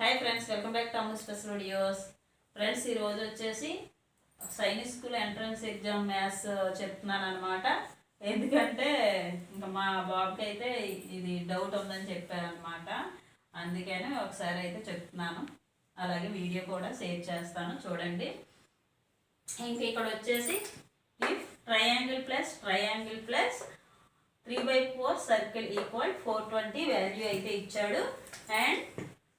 Hi friends welcome back to అమ్మ special videos friends ఈరోజు వచ్చేసి Sainik school entrance exam maths చెప్తున్నాను అనమాట ఎందుకంటే ఇంకా మా బాబుకి అయితే ఇది డౌట్ ఉందని చెప్పారనమాట అందుకనే ఒకసారి అయితే చెప్తున్నాను. అలాగే వీడియో కూడా షేర్ చేస్తాను. చూడండి. ఇంక ఇక్కడ వచ్చేసి if triangle plus triangle plus three by four circle equal four twenty value అయితే ఇచ్చాడు. And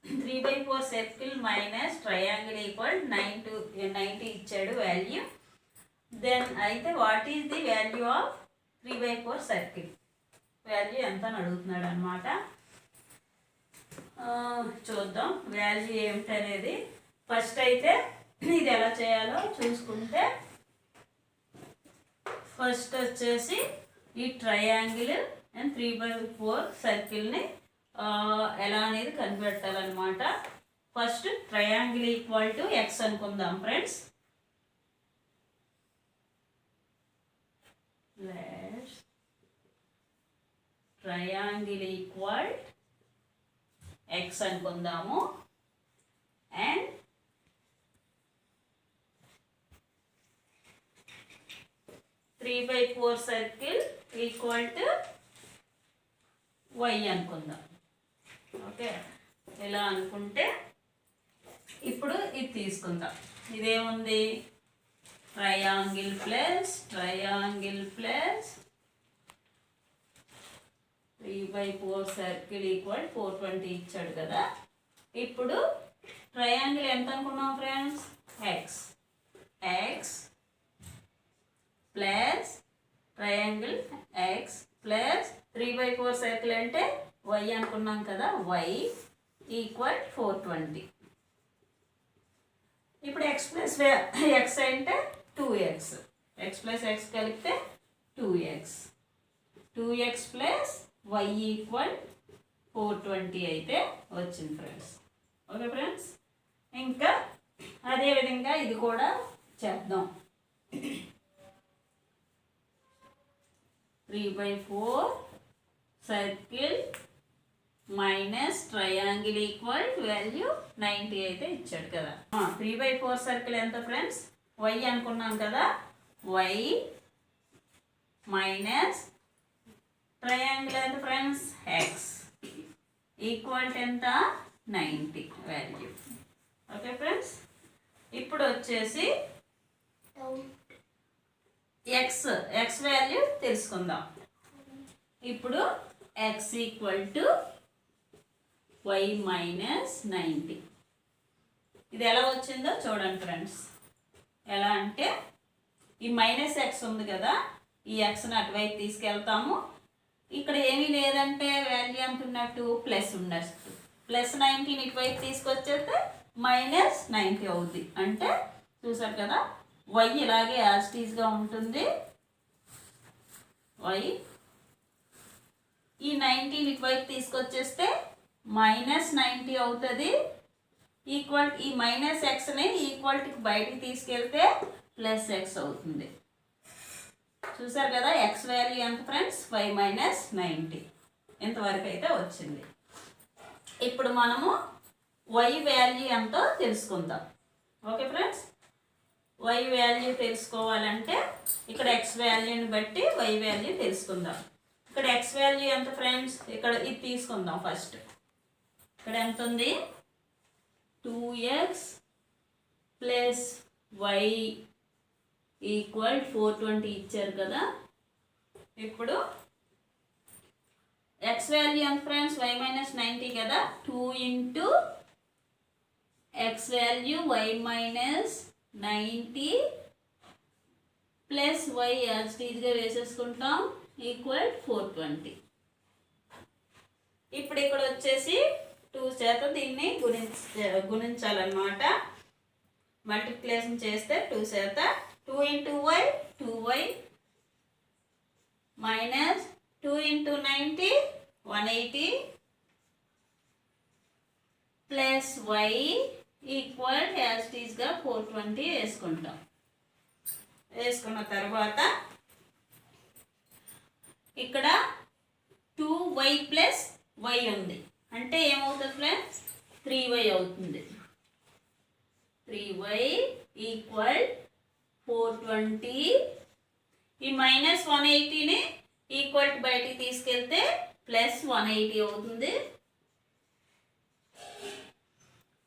three by four circle minus triangle equal nine to ninety ఇచ్చాడు వాల్యూ దెన్ అయితే what is the value of three by four circle value ఎంత అని అడుగుతున్నాడు అనమాట చూద్దాం. Value ఏమిటనేది. First అయితే ఇది ఎలా చేయాలో చూసుకుంటే ఫస్ట్ వచ్చేసి ఈ triangle and three by four సర్కిల్ని ఎలా అనేది కనిపెట్టాలన్నమాట. First triangle equal to X అనుకుందాం ఫ్రెండ్స్ ట్రయాంగిల్ ఈక్వల్ ఎక్స్ అనుకుందాము. And three by four circle equal to Y అనుకుందాం. ఓకే? ఇలా అనుకుంటే ఇప్పుడు ఇది తీసుకుందాం. ఇదేముంది? Triangle plus triangle plus three by four circle equal four twenty ఇచ్చాడు కదా? ఇప్పుడు ట్రయాంగిల్ ఎంత అనుకున్నాం friends X X plus triangle X plus three by four circle అంటే వై అనుకున్నాం కదా వై ఈక్వల్ ఫోర్ ట్వంటీ ఇప్పుడు ఎక్స్ ప్లస్ ఎక్స్ అంటే two X X plus X కలిపితే two X two X plus Y equal four twenty అయితే వచ్చింది friends okay friends ఇంకా అదేవిధంగా ఇది కూడా చేద్దాం. Three by four circle minus triangle equal value ninety అయితే ఇచ్చాడు కదా. త్రీ బై ఫోర్ సర్కిల్ ఎంత ఫ్రెండ్స్ వై అనుకున్నాం కదా. వై మైనస్ ట్రయాంగిల్ ఎంత ఫ్రెండ్స్ ఎక్స్ ఈక్వల్ ఎంత? నైంటీ వాల్యూ ఓకే ఫ్రెండ్స్ ఇప్పుడు వచ్చేసి ఎక్స్ ఎక్స్ వాల్యూ తెలుసుకుందాం. ఇప్పుడు X equal to Y minus ninety ఇది ఎలా వచ్చిందో చూడండి ఫ్రెండ్స్ ఎలా అంటే ఈ మైనస్ ఎక్స్ ఉంది కదా ఈ ఎక్స్ని అటువైపు తీసుకెళ్తాము. ఇక్కడ ఏమీ లేదంటే వాల్యూ ఎంత ఉన్నట్టు. ప్లస్ ఉన్నట్టు ప్లస్ నైన్టీన్ ఇటువైపు తీసుకొచ్చేస్తే మైనస్ నైంటీ అవుద్ది. అంటే చూసారు కదా వై ఇలాగే యాస్టీస్గా ఉంటుంది. వై ఈ నైన్టీన్ ఇటువైపు తీసుకొచ్చేస్తే మైనస్ నైంటీ అవుతుంది. ఈక్వల్ ఈ మైనస్ ఎక్స్ని ఈక్వాలిటీకి బయటికి తీసుకెళ్తే ప్లస్ ఎక్స్ అవుతుంది. చూసారు కదా ఎక్స్ వాల్యూ ఎంత ఫ్రెండ్స్? Five minus ninety. ఇంతవరకు అయితే వచ్చింది. ఇప్పుడు మనము వై వాల్యూ ఎంతో తెలుసుకుందాం. Okay friends? వై వాల్యూ తెలుసుకోవాలంటే ఇక్కడ ఎక్స్ వాల్యూని బట్టి వై వాల్యూ తెలుసుకుందాం. ఇక్కడ ఎక్స్ వాల్యూ ఎంత ఫ్రెండ్స్? ఇక్కడ ఇది తీసుకుందాం ఫస్ట్. ఇక్కడ ఎంత ఉంది? Two x plus y equal four twenty ఇచ్చారు కదా. ఇప్పుడు ఎక్స్ వాల్యూ ఎంత ఫ్రెండ్స్ వై మైనస్ నైంటీ కదా. Two into x value y minus ninety plus y as టీజ్గా వేసేసుకుంటాం. ఈక్వల్ ఫోర్ ట్వంటీ ఇప్పుడు ఇక్కడ వచ్చేసి టూ చేత దీన్ని గుణించ గుణించాలన్నమాట. మల్టిప్లికేషన్ చేస్తే టూ చేత two into Y two Y minus two into ninety one eighty plus Y equal యాస్టీస్గా four twenty వేసుకుంటాం. వేసుకున్న తర్వాత ఇక్కడ టూ వై ప్లస్ వై ఉంది. అంటే ఏమవుతుంది ఫ్రెండ్స్ త్రీ వై అవుతుంది. Three Y equal four twenty ఈ మైనస్ వన్ ఎయిటీని ఈక్వల్ బయటికి తీసుకెళ్తే ప్లస్ వన్ ఎయిటీ అవుతుంది.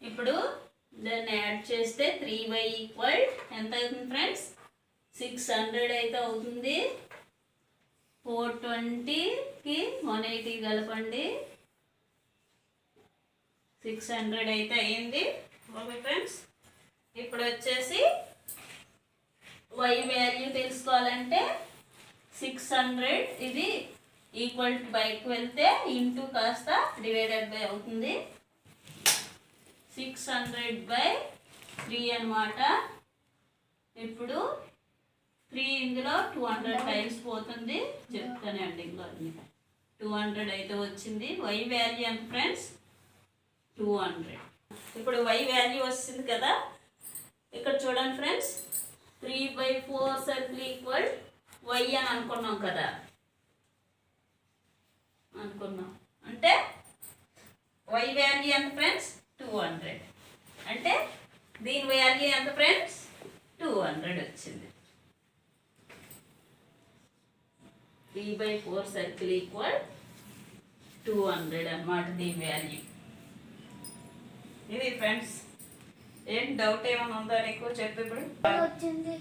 ఇప్పుడు దాన్ని యాడ్ చేస్తే త్రీ వై ఈక్వల్ ఎంత అవుతుంది ఫ్రెండ్స్ సిక్స్ హండ్రెడ్ అయితే అవుతుంది. ఫోర్ ట్వంటీకి వన్ ఎయిటీ కలపండి. సిక్స్ హండ్రెడ్ అయితే అయింది. ఓకే ఫ్రెండ్స్ ఇప్పుడు వచ్చేసి వై వాల్యూ తెలుసుకోవాలంటే సిక్స్ హండ్రెడ్ ఇది ఈక్వల్ టు బయటకు వెళ్తే ఇంటూ కాస్త డివైడెడ్ బై అవుతుంది. సిక్స్ హండ్రెడ్ బై త్రీ అనమాట ఇప్పుడు త్రీ ఇందులో టూ హండ్రెడ్ టైమ్స్ పోతుంది. చెప్తానే అండి ఇంకో టూ హండ్రెడ్ అయితే వచ్చింది. వై వాల్యూ అంత ఫ్రెండ్స్? Two hundred. ఇప్పుడు వై వాల్యూ వస్తుంది కదా? ఇక్కడ చూడండి friends three by four circle equal y అని అనుకున్నాం కదా? అనుకున్నాం. అంటే వై వాల్యూ ఎంత ఫ్రెండ్స్ టూ హండ్రెడ్ అంటే దీని వాల్యూ ఎంత ఫ్రెండ్స్ టూ హండ్రెడ్ వచ్చింది. Three by four circle equal two hundred అనమాట దీని వాల్యూ ఇది ఫ్రెండ్స్ ఏం డౌట్ ఏమైనా ఉందా? నీకు చెప్పు ఇప్పుడు. వచ్చింది?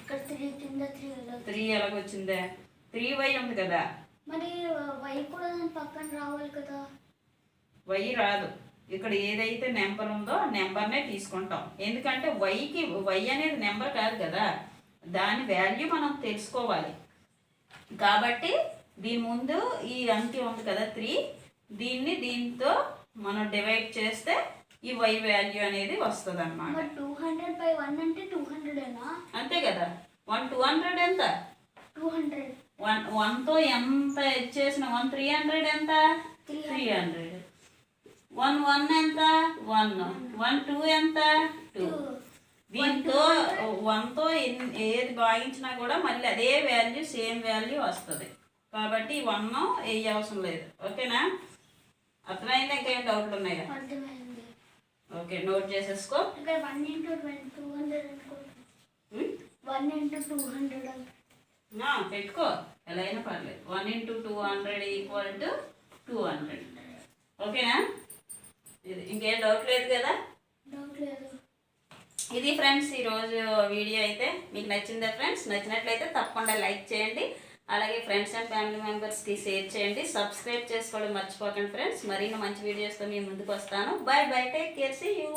ఇక్కడ త్రీ కింద త్రీ త్రీ ఎలాగొచ్చిందే త్రీ వై ఉంది కదా. మరి వై కూడా దాని పక్కన రావాలి కదా. వై రాదు. ఇక్కడ ఏదైతే నెంబర్ ఉందో నెంబర్నే తీసుకుంటాం. ఎందుకంటే వైకి వై అనేది నెంబర్ కాదు కదా. దాని వాల్యూ మనం తెలుసుకోవాలి. కాబట్టి దీని ముందు ఈ అంకె ఉంది కదా త్రీ దీన్ని దీంతో మనం డివైడ్ చేస్తే ఈ వై వాల్యూ అనేది వస్తుంది అన్నమాట మరి టూ హండ్రెడ్ బై వన్ అంటే టూ హండ్రెడేనా అంతే కదా. వన్ టూ హండ్రెడ్ ఎంత? టూ హండ్రెడ్ వన్ వన్తో ఎంత చేసిన? వన్ త్రీ హండ్రెడ్ ఎంత? త్రీ హండ్రెడ్ వన్ వన్ ఎంత? వన్. వన్ టూ ఎంత? టూ దీంతో వన్తో ఏది భాగించినా కూడా మళ్ళీ అదే వాల్యూ సేమ్ వాల్యూ వస్తుంది. కాబట్టి వన్ వేయ అవసరం లేదు. ఓకేనా? అర్థమైందా? ఇంకేం డౌట్లు ఉన్నాయా? ఓకే నోట్ చేసేసుకో. పెట్టుకో. ఎలా అయినా పర్లేదు. One into two hundred equal to two hundred ఓకేనా? ఇది ఇంకేం డౌట్ లేదు కదా? ఇది ఫ్రెండ్స్ ఈరోజు వీడియో అయితే మీకు నచ్చిందా ఫ్రెండ్స్ నచ్చినట్లయితే తప్పకుండా లైక్ చేయండి. అలాగే ఫ్రెండ్స్ అండ్ ఫ్యామిలీ మెంబర్స్కి షేర్ చేయండి. సబ్స్క్రైబ్ చేసుకోవడం మర్చిపోకండి ఫ్రెండ్స్ మరిన్ని మంచి వీడియోస్తో మీ ముందుకు వస్తాను. Bye bye take care see you